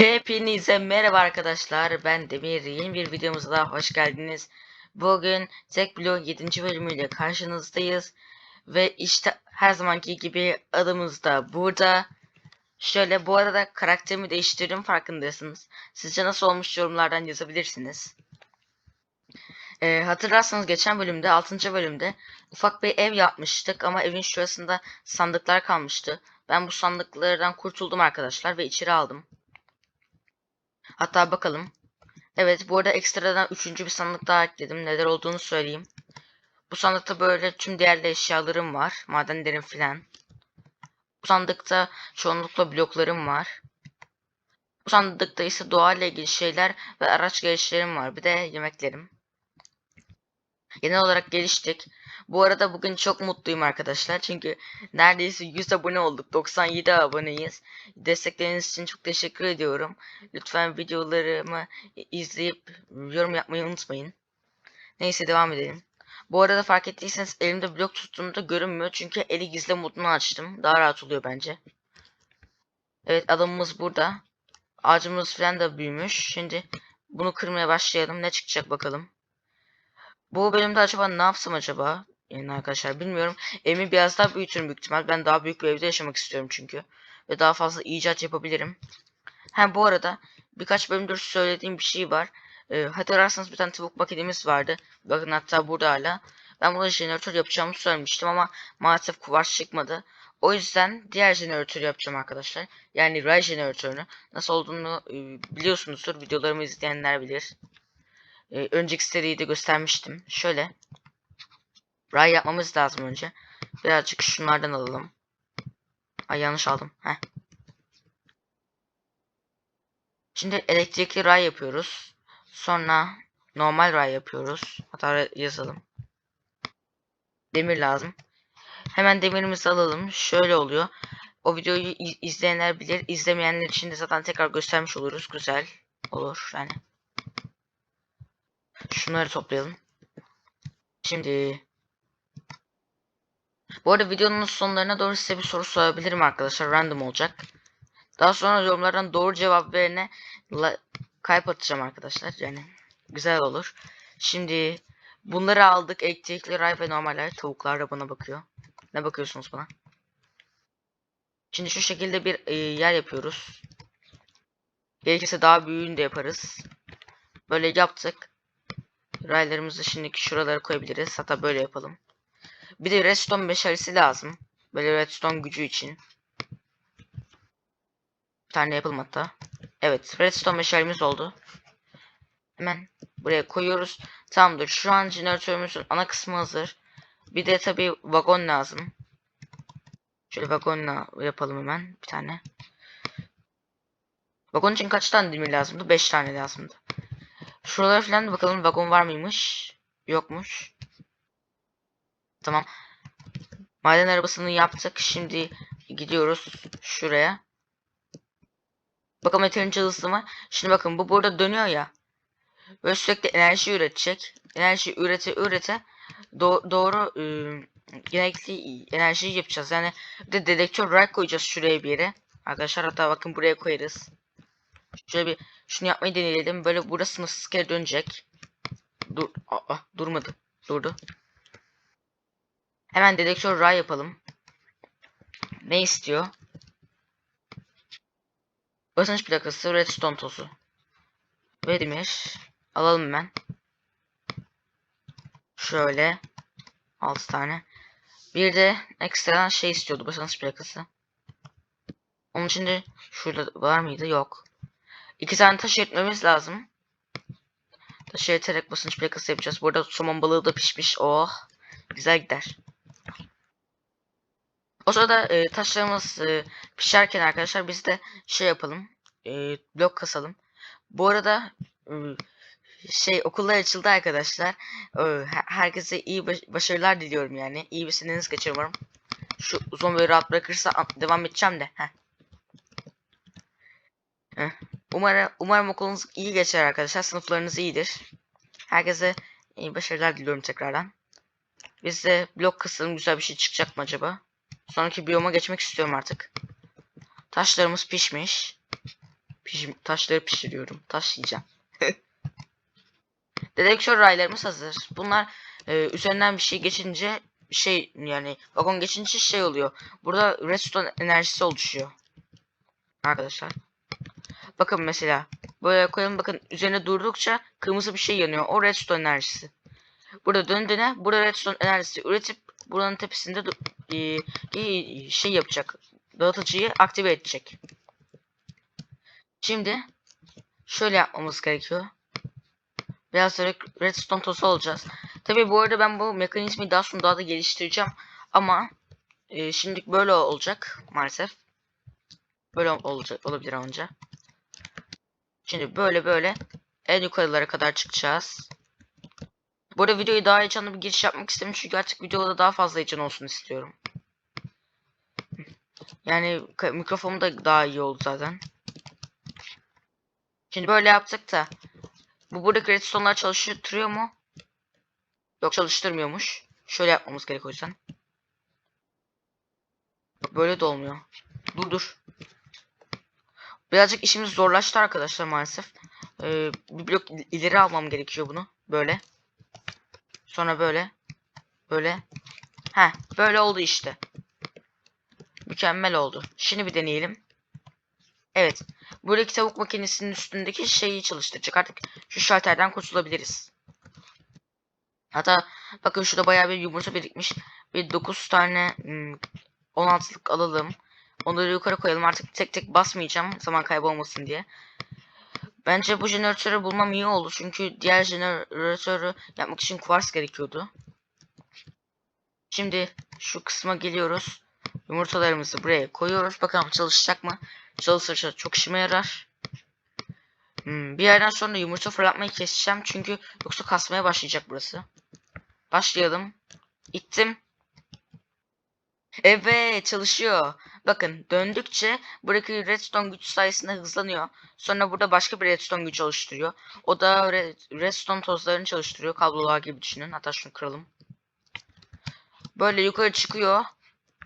Hepinize merhaba arkadaşlar. Ben Demir. Yeni bir videomuza daha hoş geldiniz. Bugün Tek Blok 7. bölümüyle karşınızdayız. Ve işte her zamanki gibi adımız da burada. Şöyle bu arada karakterimi değiştirdim farkındaysanız. Sizce nasıl olmuş yorumlardan yazabilirsiniz. Ee, hatırlarsanız geçen bölümde 6. bölümde ufak bir ev yapmıştık ama evin şurasında sandıklar kalmıştı. Ben bu sandıklardan kurtuldum arkadaşlar ve içeri aldım. Hatta bakalım. Evet bu arada ekstradan üçüncü bir sandık daha ekledim. Neler olduğunu söyleyeyim. Bu sandıkta böyle tüm değerli eşyalarım var. Madenlerim filan. Bu sandıkta çoğunlukla bloklarım var. Bu sandıkta ise doğayla ilgili şeyler ve araç gelişlerim var. Bir de yemeklerim. Genel olarak geliştik. Bu arada bugün çok mutluyum arkadaşlar. Çünkü neredeyse 100 abone olduk. 97 aboneyiz. Destekleriniz için çok teşekkür ediyorum. Lütfen videolarımı izleyip yorum yapmayı unutmayın. Neyse devam edelim. Bu arada fark ettiyseniz elimde blok tuttuğumda görünmüyor. Çünkü eli gizle modunu açtım. Daha rahat oluyor bence. Evet adamımız burada. Ağacımız falan da büyümüş. Şimdi bunu kırmaya başlayalım. Ne çıkacak bakalım. Bu bölümde acaba ne yapsam acaba? Yani arkadaşlar bilmiyorum. Evimi biraz daha büyütürüm büyük ihtimal. Ben daha büyük bir evde yaşamak istiyorum çünkü. Ve daha fazla icat yapabilirim. Hem bu arada birkaç bölümdür söylediğim bir şey var. Ee, hatırlarsanız bir tane tavuk makinemiz vardı. Bakın hatta burada hala. Ben buna jeneratör yapacağımı söylemiştim ama maalesef kuvars çıkmadı. O yüzden diğer jeneratörü yapacağım arkadaşlar. Yani ray jeneratörünü. Nasıl olduğunu e, biliyorsunuzdur. Videolarımı izleyenler bilir. Ee, önceki seriyi de göstermiştim. Şöyle. Ray yapmamız lazım önce. Birazcık şunlardan alalım. Ay yanlış aldım. Heh. Şimdi elektrikli ray yapıyoruz. Sonra normal ray yapıyoruz. Hatta yazalım. Demir lazım. Hemen demirimizi alalım. Şöyle oluyor. O videoyu izleyenler bilir. İzlemeyenler için de zaten tekrar göstermiş oluruz. Güzel olur yani. Şunları toplayalım. Şimdi bu arada videonun sonlarına doğru size bir soru sorabilirim arkadaşlar. Random olacak. Daha sonra yorumlardan doğru cevap verene kalp atacağım arkadaşlar. Yani güzel olur. Şimdi bunları aldık. Elektrikli ray ve normal ray. Tavuklar da bana bakıyor. Ne bakıyorsunuz bana? Şimdi şu şekilde bir e, yer yapıyoruz. Gerekirse daha büyüğünü de yaparız. Böyle yaptık. Raylarımızı şimdi şuralara koyabiliriz. Hatta böyle yapalım. Bir de redstone meşalesi lazım. Böyle redstone gücü için. Bir tane yapalım hatta. Evet redstone meşalemiz oldu. Hemen buraya koyuyoruz. Tamamdır. Şu an jeneratörümüzün ana kısmı hazır. Bir de tabi vagon lazım. Şöyle vagonla yapalım hemen bir tane. Vagon için kaç tane demir lazımdı? 5 tane lazımdı. Şuralara falan bakalım vagon var mıymış? Yokmuş. Tamam. Maden arabasını yaptık. Şimdi gidiyoruz şuraya. Bakalım yeterince hızlı mı? Şimdi bakın bu burada dönüyor ya. Böyle sürekli enerji üretecek. Enerji ürete ürete do doğru ıı, gerekli enerjiyi yapacağız. Yani bir de dedektör rack koyacağız şuraya bir yere. Arkadaşlar hatta bakın buraya koyarız. Şöyle bir şunu yapmayı deneyelim. Böyle burası kere dönecek. Dur. Aa, durmadı. Durdu. Hemen dedektör ray yapalım. Ne istiyor? Basınç plakası redstone tozu. Ve demir. Alalım hemen. Şöyle. 6 tane. Bir de ekstradan şey istiyordu basınç plakası. Onun için de şurada var mıydı? Yok. İki tane taş eritmemiz lazım. Taş eriterek basınç plakası yapacağız. Burada somon balığı da pişmiş. Oh. Güzel gider. O sırada e, taşlarımız e, pişerken arkadaşlar biz de şey yapalım. E, blok kasalım. Bu arada e, şey okullar açıldı arkadaşlar. E, herkese iyi baş başarılar diliyorum yani. İyi bir seneniz geçir umarım. Şu zombiyi rahat bırakırsa devam edeceğim de. Heh. Umarım, umarım okulunuz iyi geçer arkadaşlar. Sınıflarınız iyidir. Herkese iyi başarılar diliyorum tekrardan. Biz de blok kasalım güzel bir şey çıkacak mı acaba? Sonraki biyoma geçmek istiyorum artık. Taşlarımız pişmiş. Pişim, taşları pişiriyorum. Taş yiyeceğim. Dedektör raylarımız hazır. Bunlar e, üzerinden bir şey geçince şey yani vagon geçince şey oluyor. Burada redstone enerjisi oluşuyor. Arkadaşlar. Bakın mesela böyle koyalım bakın üzerine durdukça kırmızı bir şey yanıyor. O redstone enerjisi. Burada döndüğüne burada redstone enerjisi üretip buranın tepesinde e, şey yapacak. Dağıtıcıyı aktive edecek. Şimdi şöyle yapmamız gerekiyor. Biraz sonra redstone tozu alacağız. Tabii bu arada ben bu mekanizmayı daha sonra daha da geliştireceğim. Ama e, şimdilik böyle olacak maalesef. Böyle olacak olabilir önce. Şimdi böyle böyle en yukarılara kadar çıkacağız. Bu arada videoyu daha heyecanlı bir giriş yapmak istedim çünkü artık videoda daha fazla heyecan olsun istiyorum. Yani mikrofonum da daha iyi oldu zaten. Şimdi böyle yaptık da bu buradaki redstone'lar çalıştırıyor mu? Yok çalıştırmıyormuş. Şöyle yapmamız gerek o yüzden. Böyle de olmuyor. Dur dur. Birazcık işimiz zorlaştı arkadaşlar maalesef. Ee, bir blok il- ileri almam gerekiyor bunu. Böyle. Sonra böyle. Böyle. Heh böyle oldu işte. Mükemmel oldu. Şimdi bir deneyelim. Evet. Buradaki tavuk makinesinin üstündeki şeyi çalıştıracak. Artık şu şalterden kurtulabiliriz. Hatta bakın şurada bayağı bir yumurta birikmiş. Bir 9 tane hmm, 16'lık alalım. Onları yukarı koyalım. Artık tek tek basmayacağım zaman kaybolmasın diye. Bence bu jeneratörü bulmam iyi oldu. Çünkü diğer jeneratörü yapmak için kuvars gerekiyordu. Şimdi şu kısma geliyoruz. Yumurtalarımızı buraya koyuyoruz. Bakalım çalışacak mı? Çalışırsa çok işime yarar. Hmm, bir yerden sonra yumurta fırlatmayı keseceğim. Çünkü yoksa kasmaya başlayacak burası. Başlayalım. İttim. Evet çalışıyor. Bakın döndükçe buradaki redstone güç sayesinde hızlanıyor. Sonra burada başka bir redstone güç oluşturuyor. O da red, redstone tozlarını çalıştırıyor. Kablolar gibi düşünün. Hatta şunu kıralım. Böyle yukarı çıkıyor.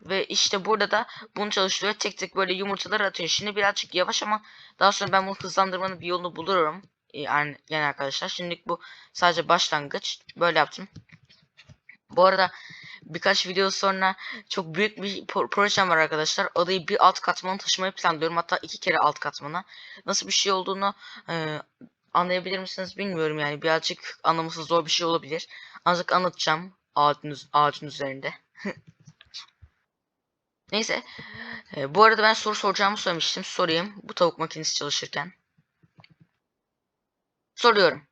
Ve işte burada da bunu çalıştırıyor. Tek tek böyle yumurtalar atıyor. Şimdi birazcık yavaş ama daha sonra ben bunu hızlandırmanın bir yolunu bulurum. Yani, yani arkadaşlar. Şimdilik bu sadece başlangıç. Böyle yaptım. Bu arada birkaç video sonra çok büyük bir pro- projem var arkadaşlar. Adayı bir alt katmana taşımayı planlıyorum. Hatta iki kere alt katmana. Nasıl bir şey olduğunu e, anlayabilir misiniz bilmiyorum yani. Birazcık anlaması zor bir şey olabilir. Ancak anlatacağım ağacın, ağacın üzerinde. Neyse. E, bu arada ben soru soracağımı söylemiştim. Sorayım. Bu tavuk makinesi çalışırken. Soruyorum.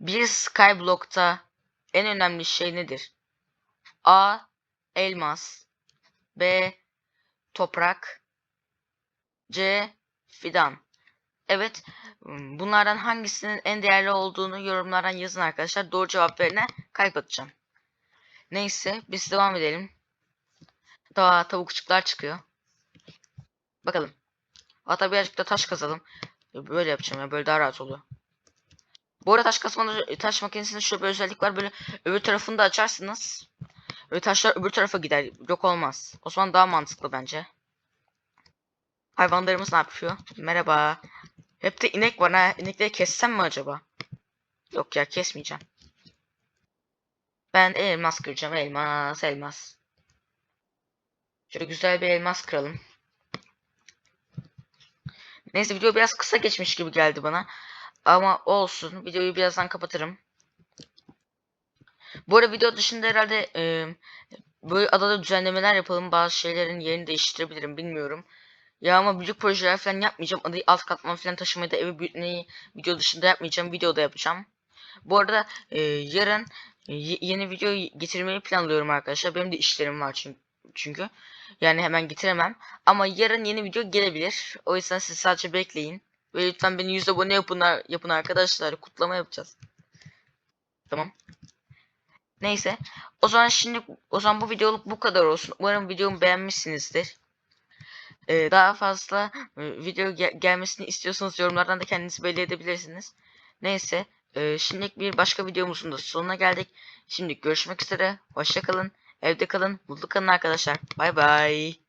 Bir Skyblock'ta en önemli şey nedir? A. Elmas B. Toprak C. Fidan Evet. Bunlardan hangisinin en değerli olduğunu yorumlardan yazın arkadaşlar. Doğru cevap verene kalp atacağım. Neyse biz devam edelim. Daha tavukçuklar çıkıyor. Bakalım. Hatta birazcık da taş kazalım. Böyle yapacağım ya böyle daha rahat oluyor. Bu arada taş kazmanın taş makinesinde şöyle bir özellik var. Böyle öbür tarafını da açarsınız. Ve taşlar öbür tarafa gider. Yok olmaz. O zaman daha mantıklı bence. Hayvanlarımız ne yapıyor? Merhaba. Hep de inek var ha. İnekleri kessem mi acaba? Yok ya kesmeyeceğim. Ben elmas kıracağım. Elmas, elmas. Şöyle güzel bir elmas kıralım. Neyse video biraz kısa geçmiş gibi geldi bana. Ama olsun. Videoyu birazdan kapatırım. Bu arada video dışında herhalde e, böyle adada düzenlemeler yapalım. Bazı şeylerin yerini değiştirebilirim bilmiyorum. Ya ama büyük projeler falan yapmayacağım. Adayı alt katman falan taşımayı da evi büyütmeyi video dışında yapmayacağım. Videoda yapacağım. Bu arada e, yarın e, ye- yeni video getirmeyi planlıyorum arkadaşlar. Benim de işlerim var çünkü. Yani hemen getiremem. Ama yarın yeni video gelebilir. O yüzden siz sadece bekleyin. Ve lütfen beni 100 abone yapın, yapın arkadaşlar. Kutlama yapacağız. Tamam. Neyse. O zaman şimdi o zaman bu videoluk bu kadar olsun. Umarım videomu beğenmişsinizdir. Ee, daha fazla e, video gel- gelmesini istiyorsanız yorumlardan da kendinizi belli edebilirsiniz. Neyse. E, şimdilik bir başka videomuzun da sonuna geldik. Şimdi görüşmek üzere. Hoşça kalın. Evde kalın. Mutlu kalın arkadaşlar. Bay bay.